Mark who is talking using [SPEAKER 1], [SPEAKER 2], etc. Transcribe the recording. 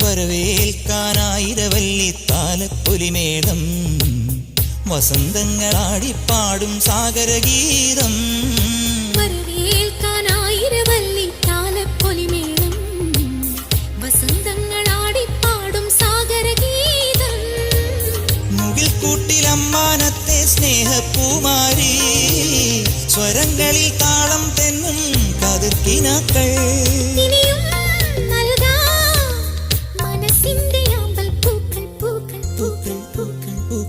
[SPEAKER 1] വരവേൽക്കാനായിരവല്ലി താലപ്പൊലിമേളം വസന്തങ്ങളാടിപ്പാടും സാഗരഗീതം.
[SPEAKER 2] വരവേൽക്കാനായിരവല്ലി താലപ്പൊലിമേളം വസന്തങ്ങളാടിപ്പാടും സാഗരഗീതം.
[SPEAKER 1] മുകിൽ കൂട്ടിലമ്മാനത്തെ സ്നേഹപ്പൂമാരി സ്വരങ്ങളിൽ താളം തെന്നും കതിർക്കിനാക്കൾ.